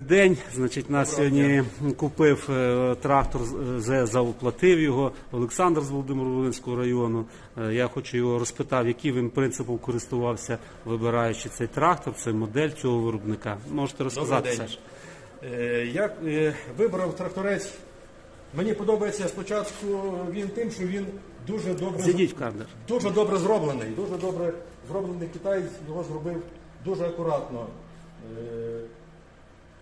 День, значить, нас сьогодні купив е, трактор, з- вже заоплатив його Олександр з Володимир-Волинського району. Е, Я хочу його розпитав, яким він принципом користувався, вибираючи цей трактор, це модель цього виробника. Можете розказати Добрий день. Саш? Е, Я е, вибрав тракторець. Мені подобається спочатку він тим, що він дуже добре Зійдіть в кадр. дуже добре зроблений. Дуже добре зроблений Китай його зробив дуже акуратно.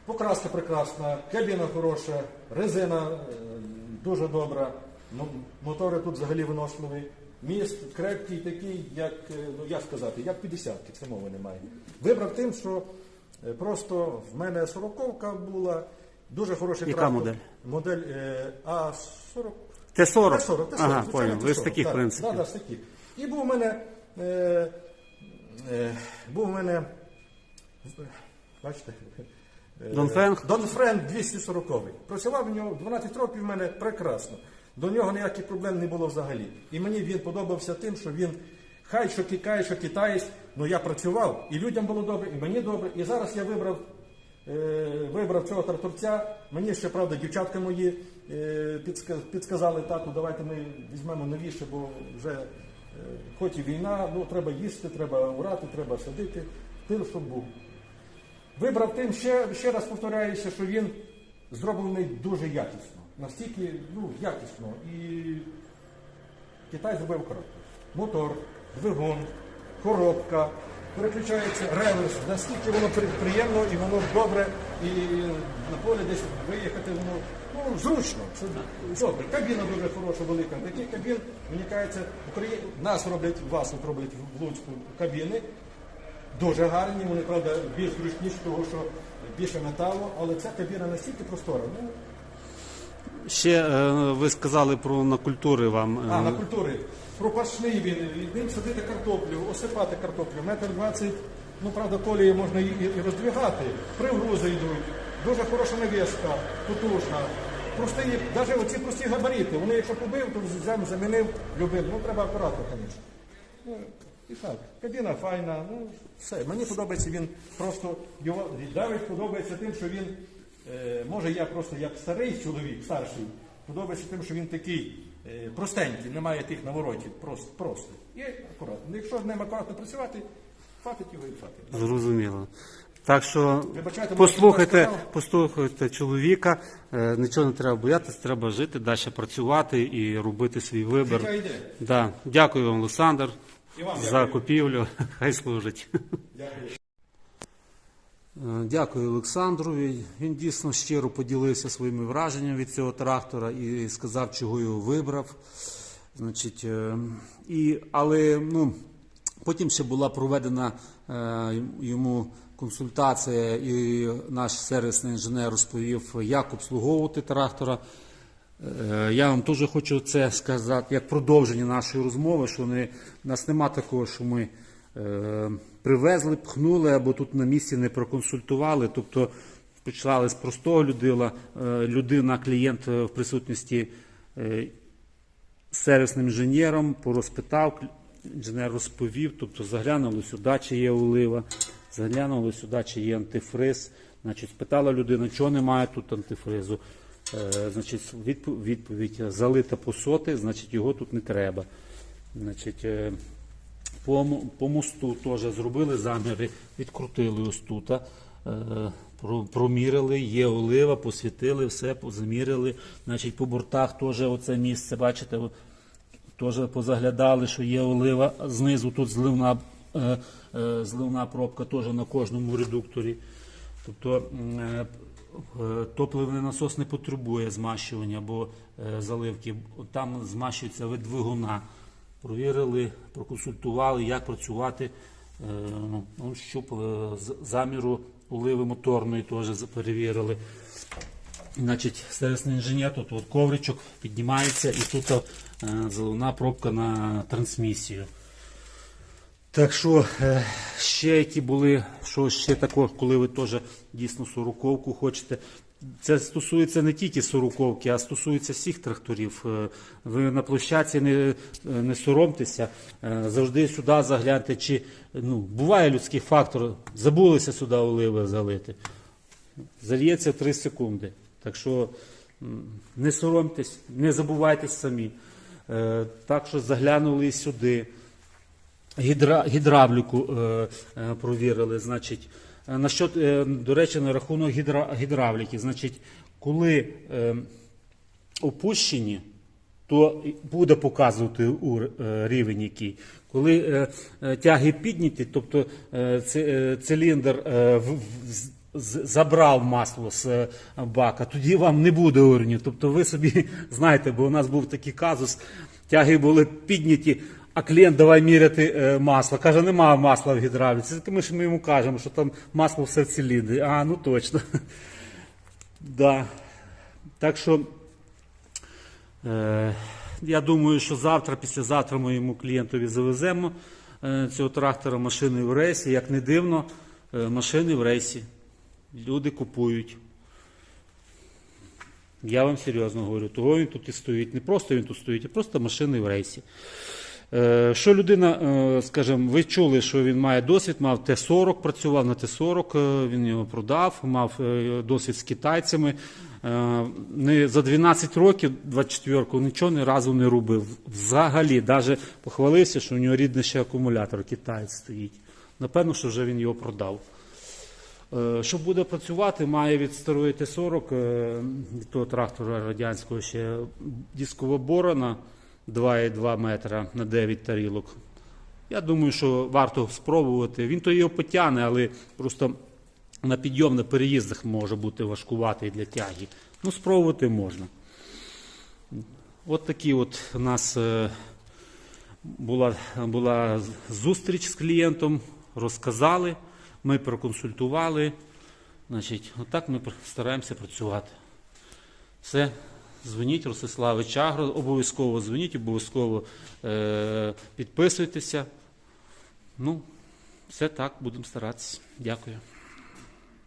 Покраска прекрасна, кабіна хороша, резина е, дуже добра. Мотори тут взагалі виносливі. Міст крепкий такий, як, е, ну як сказати, як 50 це мови немає. Вибрав тим, що е, просто в мене 40 була, дуже хороший Яка трактор. модель? Модель е, А40. Т-40? Т-40, Т-40, Ага, понял. Ви з Т-40, таких так, принципів. Да, да, з таких. І був у мене, е, е, був у мене, бачите, е, Донфенг? Донфрен 240. Працював в нього 12 років в мене прекрасно. До нього ніяких проблем не було взагалі. І мені він подобався тим, що він хай що кикає, що китаєць, ну я працював, і людям було добре, і мені добре. І зараз я вибрав Е, вибрав цього тракторця. Мені ще, правда, дівчатка мої е, підска- підсказали, тату, давайте ми візьмемо новіше, бо вже е, хоч і війна, ну треба їсти, треба урати, треба садити, тим, щоб був. Вибрав тим, ще, ще раз повторяюся, що він зроблений дуже якісно. Настільки ну, якісно. І Китай зробив коротко. Мотор, двигун, коробка, переключається реверс, наскільки воно приємно і воно добре, і на полі десь виїхати воно ну, зручно. Це добре. Кабіна дуже хороша, велика. Таких кабін, мені кажеться, в Україні нас роблять, вас роблять в Луцьку кабіни. Дуже гарні, вони, правда, більш зручніші, тому що більше металу, але ця кабіна настільки простора. Ну, Ще е, ви сказали про на культури вам. е, А, на культури. Пропашний він, і ним садити картоплю, осипати картоплю, метр двадцять, ну правда, колії можна і, і роздвигати, приврузи йдуть, дуже хороша навіска, потужна. Прості, навіть оці прості габарити, вони якщо побив, то зам замінив, любив. Ну треба акуратно, звісно. Ну, і так, кабіна файна, ну все. Мені подобається він просто його навіть подобається тим, що він е, може я просто як старий чоловік, старший, подобається тим, що він такий е, простенький, немає тих наворотів, просто, просто. І акуратно. Ну, Якщо ним акуратно працювати, хватить його і хватить. Зрозуміло. Так що Вибачайте, послухайте, послухайте чоловіка, е, нічого не треба боятися, треба жити, далі працювати і робити свій вибір. Життя йде. Да. Дякую вам, Олександр, за купівлю. Хай служить. Дякую. Е, Дякую Олександрові. Він дійсно щиро поділився своїми враженнями від цього трактора і сказав, чого його вибрав. Значить, е, і, але ну, потім ще була проведена е, йому консультація, і наш сервісний інженер розповів, як обслуговувати трактора. Е, Я вам теж хочу це сказати як продовження нашої розмови, що не, нас нема такого, що ми е, привезли, пхнули або тут на місці не проконсультували. Тобто почали з простого людина, е, людина, клієнт е, в присутності е, сервісним інженером, порозпитав, інженер розповів, тобто заглянули сюди, чи є олива, заглянули сюди, чи є антифриз. Значить, спитала людина, чого немає тут антифризу. Е, значить, відповідь залита по соти, значить його тут не треба. Значить, е, по, по мосту теж зробили заміри, відкрутили ось тут, е, промірили, є олива, посвітили, все позамірили. Значить, по бортах теж оце місце, бачите, теж позаглядали, що є олива. Знизу тут зливна, е, е, зливна пробка теж на кожному редукторі. Тобто е, е, топливний насос не потребує змащування або е, заливки. Там змащується від двигуна. Провірили, проконсультували, як працювати, е, ну, щоб е, з- заміру оливи моторної теж перевірили. Значить, сервісний інженер, тут от ковричок піднімається і тут е, заливна пробка на трансмісію. Так що е, ще які були, що ще також, коли ви теж дійсно сороковку хочете. Це стосується не тільки сороковки, а стосується всіх тракторів. Е, Ви на площадці не, не соромтеся, е, завжди сюди загляньте. Чи ну, буває людський фактор, забулися сюди оливи залити. Зальється в 3 секунди. Так що не соромтесь, не забувайтесь самі. Так що заглянули сюди. Гідра, гідравліку е, е, провірили. Значить, е, насчет, е, до речі, на рахунок гідра, гідравліки. Значить, коли е, опущені, то буде показувати у, е, рівень який. Коли е, е, тяги підняті, тобто е, е, циліндр е, в- в- забрав масло з бака, тоді вам не буде уровню. Тобто ви собі знаєте, бо у нас був такий казус, тяги були підняті, а клієнт давай міряти е, масло. Каже, немає масла в гідравліці. Ми ж ми йому кажемо, що там масло все в циліндрі. А, ну точно. Да. Так що Е, Я думаю, що завтра, післязавтра ми йому клієнтові завеземо е, цього трактора машини в рейсі. Як не дивно, е, машини в рейсі. Люди купують. Я вам серйозно говорю, того він тут і стоїть. Не просто він тут стоїть, а просто машини в рейсі. Е, Що людина, е, скажімо, ви чули, що він має досвід, мав Т-40, працював на Т-40, е, він його продав, мав досвід з китайцями. Не, за 12 років 24-ку нічого ні разу не робив. Взагалі, навіть похвалився, що у нього рідний ще акумулятор китаєць стоїть. Напевно, що вже він його продав. Що буде працювати, має від старої Т-40, е, від того трактора радянського ще дискова борона 2,2 метра на 9 тарілок. Я думаю, що варто спробувати. Він то його потягне, але просто на підйом на переїздах може бути важкуватий для тяги. Ну, спробувати можна. От такі от у нас е, була, була зустріч з клієнтом, розказали, ми проконсультували. Значить, отак ми стараємося працювати. Все, дзвоніть Ростиславич Чагро, обов'язково дзвоніть, обов'язково е, підписуйтеся. Ну, все так, будемо старатися. Дякую.